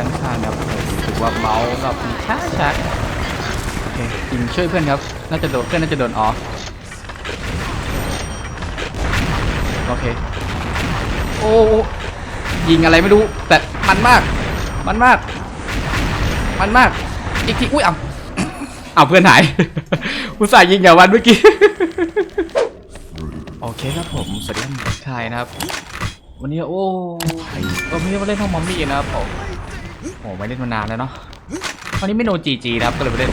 ด้านข้างนะครับรู้สึกว่าเมาส์แบบช้าช้าโอเคยิงช่วยเพื่อนครับน่าจะโดนเพื่อนน่าจะโดนออฟโอเคโอ้ยิงอะไรไม่รู้แต่มันมาก มันมาก มันมากอีกทีอุ้ยเอาเอาเพื่อนหายอุตส่าห์ยิงอย่างวันเมื่อกี้โอเคครับผมสวัสดีครับชายนะครับ วันนี้โอ้ยวันนี้มาเล่นห้องมอมมี่นะครับผม โอ้ไม่เล่นมานานแล้วเนาะวันนี้ไม่โนจีจีนะครับก็เลยไปเล่น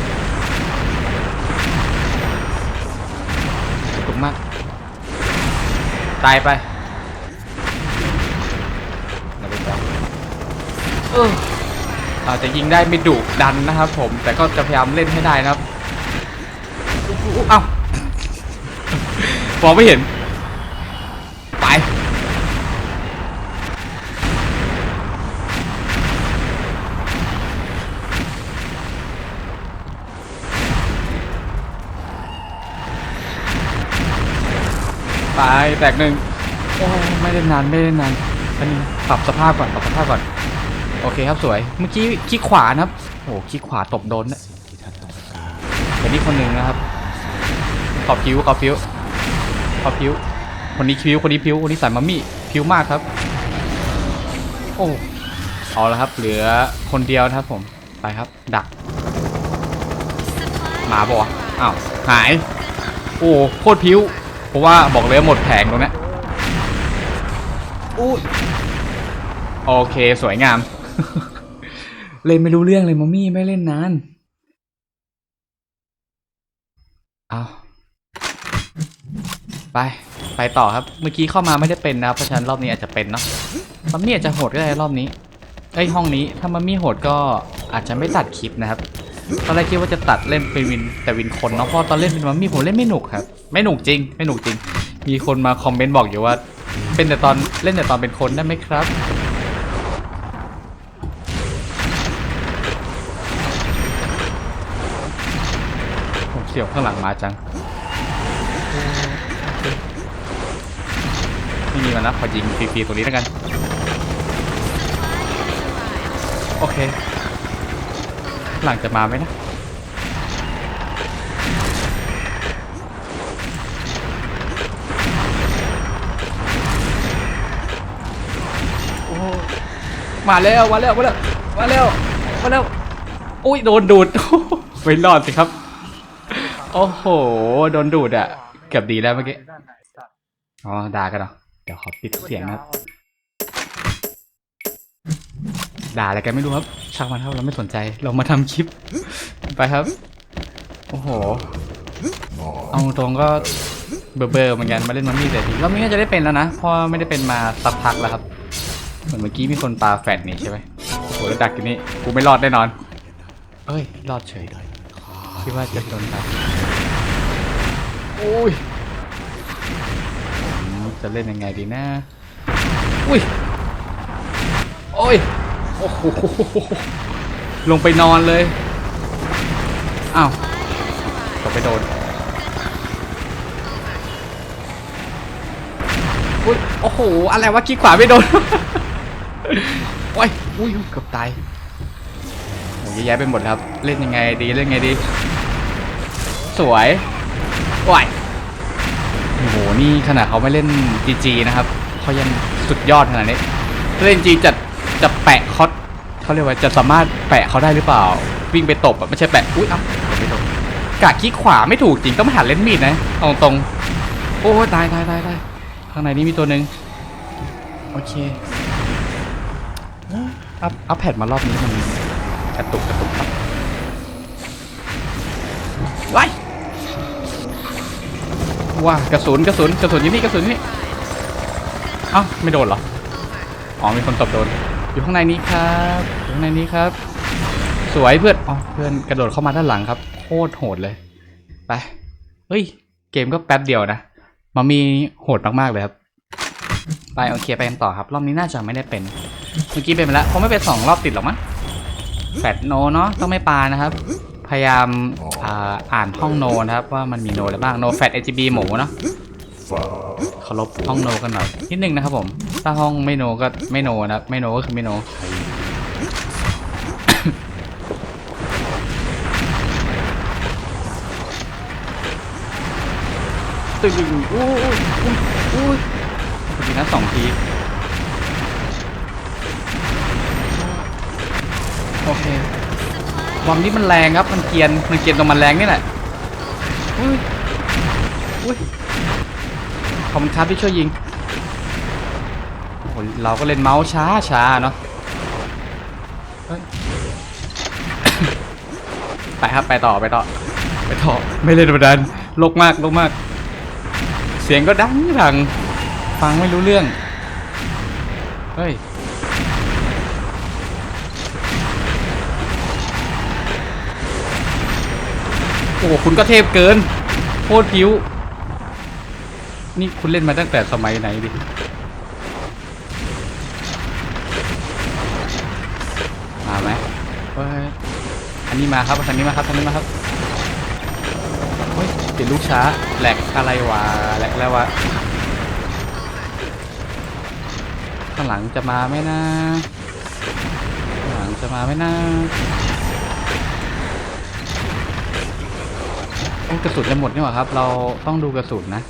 ถูกมาก ตายไปเราไปต่อเอออาจจะยิงได้ไม่ดุดันนะครับผม แต่ก็จะพยายามเล่นให้ได้นะครับ เอ้ามองไม่เห็น ตายแตกหนึ่งโอ้ไม่ได้นานไม่ได้นานอันนี้ปรับสภาพก่อนปรับสภาพก่อน โอเคครับสวย เมื่อกี้คลิกขวานะครับโอ้คลิกขวาตบโดนนะเดี๋ยวนี้คนหนึ่งนะครับขอบผิวขอบผิวขอบผิวคนนี้ผิวคนนี้ผิวคนนี้ใส่มัมมี่ผิวมากครับ โอ้เอาละครับ เหลือคนเดียวนะครับผมไปครับ ดักหมาบอกอ้าวหาย โอ้โคตรผิว เพราะว่าบอกเลยว่าหมดแผงตรงเนี้ยอู้โอเคสวยงาม เล่นไม่รู้เรื่องเลยมัมมี่ไม่เล่นนานเอาไปไปต่อครับ เมื่อกี้เข้ามาไม่ได้เป็นนะครับเพราะฉะนั้นรอบนี้อาจจะเป็นเนาะมัมมี่อาจจะโหดก็ได้รอบนี้ไอยห้องนี้ถ้ามัมมี่โหดก็อาจจะไม่ตัดคลิปนะครับตอนแรกคิดว่าจะตัดเล่นเป็นวินแต่วินคนเนาะเพราะตอนเล่นเป็นมัมมี่ผมเล่นไม่หนุกครับ ไม่หนุกจริง ไม่หนุกจริง มีคนมาคอมเมนต์บอกอยู่ว่า เป็นแต่ตอนเล่นแต่ตอนเป็นคนได้ไหมครับ ผมเสี่ยวข้างหลังมาจังไม่มีมันนะขอยิงฟรีๆตรงนี้แล้วกัน โอเค หลังจะมาไหมนะ มาแล้วมาแล้วมาแล้วมาแล้วมาแล้วอุ้ยโดนดูด ไม่รอดสิครับ โอ้โห โดนดูดอะ เกือบดีแล้วเมื่อกี้ อ๋อด่ากันเหรอ เดี๋ยวขอปิดเสียงนะครับ ด่าอะไรกันไม่รู้ครับ ช่างมันครับเราไม่สนใจ เรามาทำคลิป ไปครับ โอ้โห เอาตรงก็เบอร์เบอร์เหมือนกันมาเล่นมัมมี่แต่ทีรอบนี้น่าจะได้เป็นแล้วนะเพราะว่าไม่ได้เป็นมาสักพักแล้วครับ เหมือนเมื่อกี้มีคนปาแฟดนี่ใช่ไหมโอ้โหแล้วดักอยู่นี่กูไม่รอดแน่นอนเอ้ยรอดเฉยเลยคิดว่าจะโดนดักโอ้ยจะเล่นยังไงดีนะอุ้ยโอ้ยโอ้โหลงไปนอนเลยอ้าวตกไปโดนอุ้ยโอ้โหอะไรวะขี้ขวาไม่โดน โอ้ยอุ้ยเกือบตายโอ้ยเยอะแยะไปหมดครับ เล่นยังไงดีเล่นยังไงดี สวยโอ้ยโอ้โหนี่ขนาดเขาไม่เล่น GG นะครับเขายังสุดยอดขนาดนี้เล่นจีจะจะแปะเขาเขาเรียกว่าจะสามารถแปะเขาได้หรือเปล่า วิ่งไปตบอะไม่ใช่แปะอุ้ยเอ้าไม่โดนกะขี้ขวาไม่ถูกจริงต้องมาหัดเล่นมีดนะเอาตรงๆโอ้ตายตายตายตายข้างในนี้มีตัวหนึ่งโอเค อัพอัพแพดมารอบนี้มันกระตุกกระตุกครับว้ายว้ากระสุนกระสุนกระสุนอยู่นี่กระสุนอยู่นี่เอ้าไม่โดนเหรออ๋อมีคนตบโดน อยู่ข้างในนี้ครับอยู่ข้างในนี้ครับ สวยเพื่อนอ๋อเพื่อนกระโดดเข้ามาด้านหลังครับโคตรโหดเลยไปเฮ้ยเกมก็แป๊บเดียวนะมามีโหดมากๆเลยครับไปโอเคไปกันต่อครับ รอบนี้น่าจะไม่ได้เป็น เมื่อกี้เป็นไปแล้วคงไม่เป็นสองรอบติดหรอกมั้งแฟดโนเนาะต้องไม่ปานะครับ พยายามอ่าอ่านห้องโนนะครับ ว่ามันมีโนอะไรบ้างโนแฟด AGB หมูเนาะเคารพห้องโนกันหน่อยนิดนึงนะครับผม ถ้าห้องไม่โนก็ไม่โนนะครับไม่โนก็คือไม่โนตึงอู้อู้อู้อู้ทีนะสองที โอเคบอมนี้มันแรงครับ มันเกียน มันเกียนตรงมันแรงนี่แหละ อุ้ย อุ้ย ขอบคุณครับที่ช่วยยิง โอ้โห เราก็เล่นเมาส์ช้าช้าเนาะไปครับไปต่อไปต่อไปต่อ ไม่เล่นประดันลกมากลกมาก เสียงก็ดังดัง ฟังไม่รู้เรื่อง เฮ้ย โอ้โหคุณก็เทพเกินโคตรผิว นี่คุณเล่นมาตั้งแต่สมัยไหนดิมาไหมอันนี้มาครับอันนี้มาครับอันนี้มาครับเฮ้ยเปลี่ยนลูกช้าแหลกอะไรวะแหลกแล้ววะข้างหลังจะมาไหมนะข้างหลังจะมาไหมนะ กระสุนจะหมดนี่หว่าครับ เราต้องดูกระสุนนะ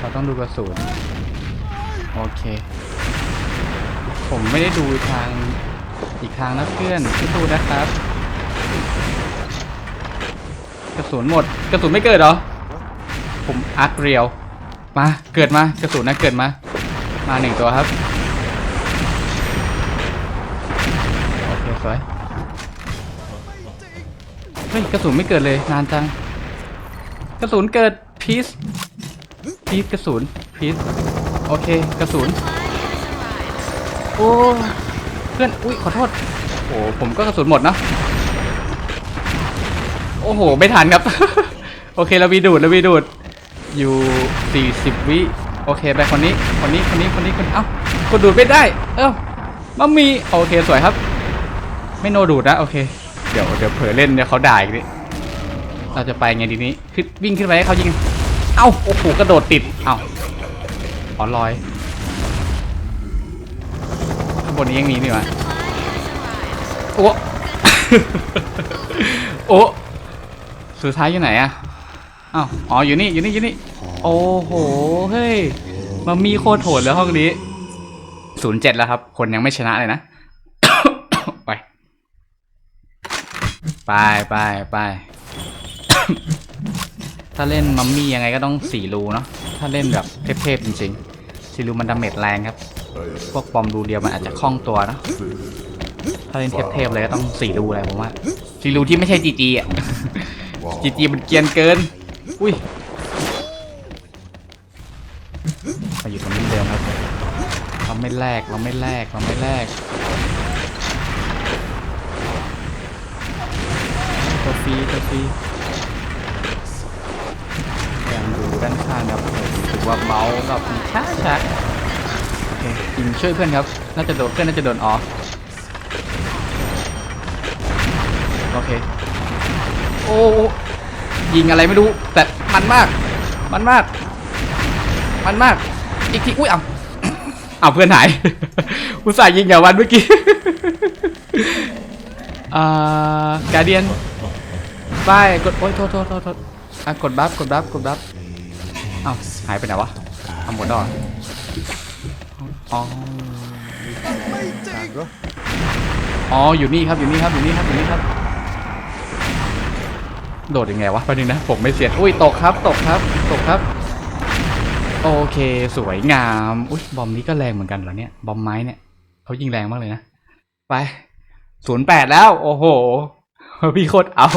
เราต้องดูกระสุน โอเค ผมไม่ได้ดูทางอีกทางนะเพื่อนสู้ๆนะครับ กระสุนหมด กระสุนไม่เกิดเหรอ ผมอาร์คเรียว มา เกิดมา กระสุนนะเกิดมา มาหนึ่งตัวครับ โอเคสวย เฮ้ย กระสุนไม่เกิดเลย นานจัง ระสุนเกิดพีซพีซกระสุนพีซโอเค กระสุนโอ้เพื่อนอุ้ยขอโทษโอ้ผมก็กระสุนหมดเนะโอ้โห ไม่ทันครับ โอเคเราวีดูดเราวีดูดอยู่ 40 วิโอเคไปคนนี้คนนี้คนนี้คนนี้คนเอ้ากดดูดไม่ได้ เอ้ามัมมีโอเคสวยครับ ไม่โนดูดนะโอเค เดี๋ยวเดี๋ยวเผลอเล่นเดี๋ยวเขาด่าอีกนิ เราจะไปไงดีนี้ขึ้นวิ่งขึ้นไปให้เขายิง เอ้าโอ้โหกระโดดติด เอ้าขอลอยข้างบนนี้ยังมีนี่วะโอ้โอ้สุดท้ายอยู่ไหนอะอ้าวอ๋ออยู่นี่อยู่นี่อยู่นี่โอ้โหเฮ้ยมันมีโคตรโหดเลยห้องนี้ศูนย์เจ็ดแล้วครับ คนยังไม่ชนะเลยนะ ไป ไปไปไป ถ้าเล่นมัมมี่ยังไงก็ต้องสี่รูเนาะถ้าเล่นแบบเทพๆจริงๆสี่รูมันดาเมจแรงครับ พวกบอมรูเดียวมันอาจจะคล่องตัวเนะถ้าเล่นเทพๆเลยก็ต้องสี่รูเลยผมว่าสี่รูที่ไม่ใช่จีจีอะจีจีมันเกียนเกิน อุ้ยมาอยู่ตรงนี้เดิมครับเราไม่แลกเราไม่แลกเราไม่แลกตัวฟรีตัวฟรี ด้านข้างครับรู้สึกว่าเมาส์แบบช้าช้าโอเคยิงช่วยเพื่อนครับน่าจะโดนเพื่อนน่าจะโดนออฟโอเคโอ้ยิงอะไรไม่รู้แต่มันมาก มันมาก มันมาก อีกทีอุ้ยเอาเอาเพื่อนหายอุตส่าห์ยิงอย่างวันเมื่อกี้อ่าการเดียนไปกดโอ้ยโทษโทษโทษโทษอะกดบัฟกดบัฟกดบัฟ เอ้าหายไปไหนวะทำหมดดอกอ๋ออ๋ออยู่นี่ครับอยู่นี่ครับอยู่นี่ครับอยู่นี่ครับ โดดยังไงวะแป๊บนึงนะผมไม่เสียดอุ้ยตกครับ ตกครับ ตกครับ โอเคสวยงามอุ้ยบอมนี้ก็แรงเหมือนกันเหรอเนี่ยบอมไม้เนี่ยเขายิงแรงมากเลยนะไปศูนย์แปดแล้ว โอ้โหพี่โคตรเอา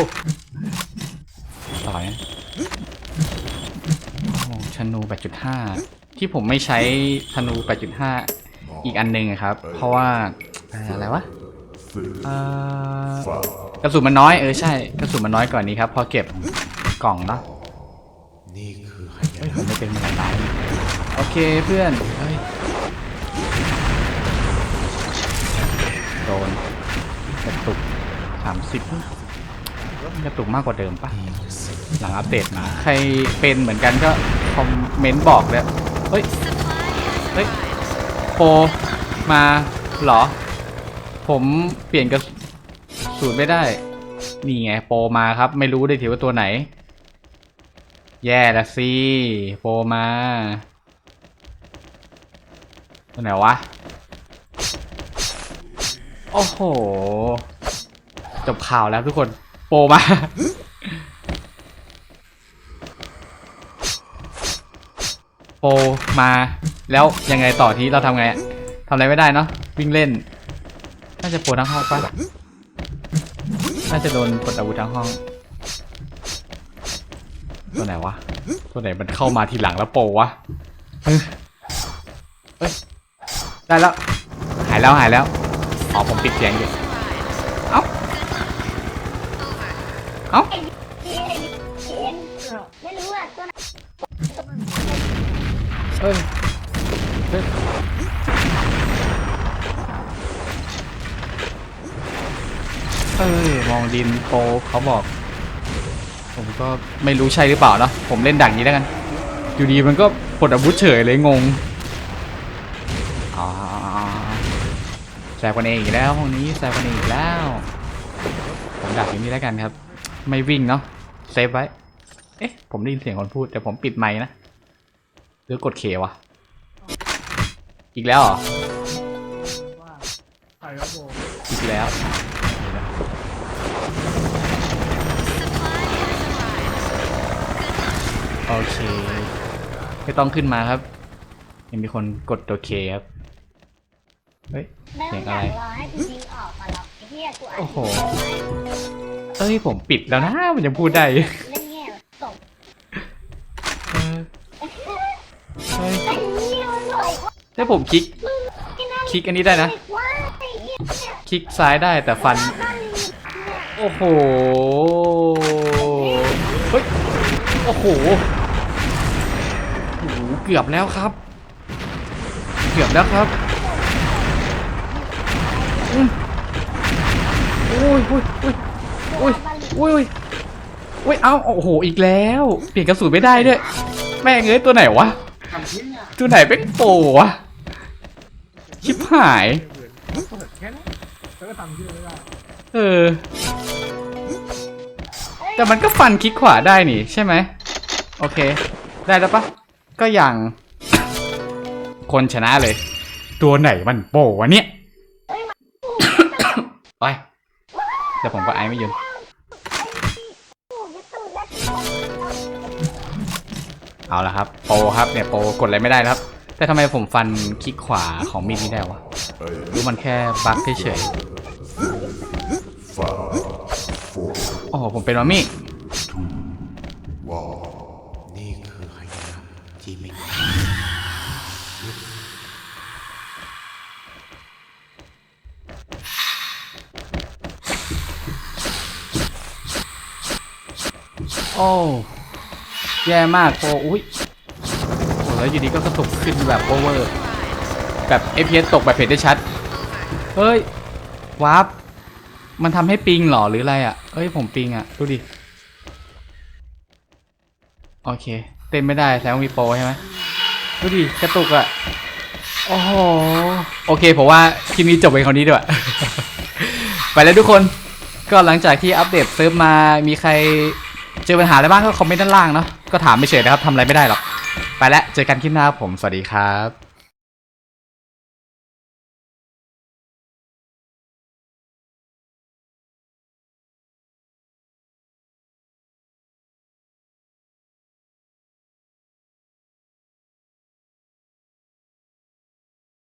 ต่อย ธนู 8.5 ที่ผมไม่ใช้ธนู 8.5 อีกอันหนึงอะครับ เพราะว่าเอ่ออะไรวะเอ่อกระสุนมันน้อยเออใช่กระสุนมันน้อยกว่อนนี้ครับ พอเก็บกล่องเนาะนี่คือหาเฮ้ยผมไม่เป็นมาหลายตายโอเคเพื่อนเฮ้ยโดนกระตุก30 กระตุกมากกว่าเดิมปะหลังอัปเดตมา ใครเป็นเหมือนกันก็คอมเมนต์บอกเลยเฮ้ย เฮ้ยโปมาเหรอ ผมเปลี่ยนกระสูตรไม่ได้ นี่ไงโปมาครับ ไม่รู้ได้ถือว่าตัวไหน แย่ละสิโปมาตัวไหนวะ โอ้โห จบข่าวแล้วทุกคน โปมาโปมาแล้วยังไงต่อทีเราทำไงอะทำอะไรไม่ได้เนาะวิ่งเล่น น่าจะโปทั้งห้องปะน่าจะโดนกดอาวุธทั้งห้อง ตัวไหนวะ ตัวไหนมันเข้ามาทีหลังแล้วโปวะเฮ้ยได้แล้ว หายแล้วหายแล้วอ๋อผมปิดเสียงอยู่ เอ้า เอ้าไม่รู้อะตัวเอ้ยเฮ้ยเอ้ยมองดินโปเขาบอก ผมก็ไม่รู้ใช่หรือเปล่าเนาะผมเล่นดักนี้แล้วกัน อยู่ดีมันก็ปลดอาวุธเฉยเลยงงอ๋อแซวกันเองอีกแล้วห้องนี้แซวกันเองอีกแล้ว ผมดักอย่างนี้แล้วกันครับ ไม่วิ่งเนาะเซฟไว้ เอ๊ะ ผมได้ยินเสียงคนพูด แต่ผมปิดไมค์นะหรือกดเควะ อีกแล้วเหรอใครครับผมอีกแล้วโอเคไม่ต้องขึ้นมาครับ ยังมีคนกดตัวเคครับ เฮ้ยไม่เสีต้ยองงอะไรรอให้จริงๆออกมาหรอกไอ้เหี้ยกูอ่านโอ้โห เล่นเอ้ยผมปิดแล้วนะมันยังพูดได้แง่ตกเออเฮ้ยไอ้เหี้ยมันหน่อยว่าถ้าผมคลิกไอ้นั่นคลิกอันนี้ได้นะ ว่าไอ้เหี้ยเนี่ยคลิกซ้ายได้แต่ฟัน บ้านนี้เนี่ยโอ้โห เฮ้ย โอ้โหโอ้โห เกือบแล้วครับ เกือบแล้วครับอืมโอ้ยโอ้ยโอ้ยโอุ้ยโอ้ยอ้ยโอ้ย เอาโอ้โห อีกแล้ว เปลี่ยนกระสุนไม่ได้ด้วย แม่งเอ้ยตัวไหนวะ ตัวไหนเป็นโปรวะ ชิบหายเอไม่ได้เออ แต่มันก็ฟันคลิกขวาได้นี่ใช่ไหม โอเค ได้แล้วปะ ก็อย่าง คนชนะเลย ตัวไหนมันโปวะเนี่ย ไป แต่ผมก็ไอไม่ยืน เอาละครับโปครับเนี่ยโปกดอะไรไม่ได้ครับ แต่ทำไมผมฟันคลิกขวาของมีดไม่ได้วะรู้มันแค่บั๊กเฉยโอ้โหผมเป็นมามี่นี่คือหายะที่ไม่โอ้ แย่มากโปรอุ้ยโอ้แล้วอยู่ดีก็กระตุกขึ้นแบบโอเวอร์แบบ FPS ตกแบบเห็นได้ชัด เฮ้ยวาร์ปมันทำให้ปิงหรอหรืออะไรอะเฮ้ยผมปิงอะ ดูดิ โอเค เต้นไม่ได้แสดงว่ามีโปรใช่ไหมดูดิ กระตุกอะ โอ้โห โอเคผมว่าคลิปนี้จบไปคราวนี้ดีกว่าไปแล้วทุกคนก็หลังจากที่อัปเดตเซิร์ฟมามีใครเจอปัญหาอะไรบ้างก็คอมเมนต์ด้านล่างเนาะ ก็ถามไม่เฉยนะครับทำอะไรไม่ได้หรอก ไปแล้วเจอกันคลิปหน้าผม สวัสดีครับ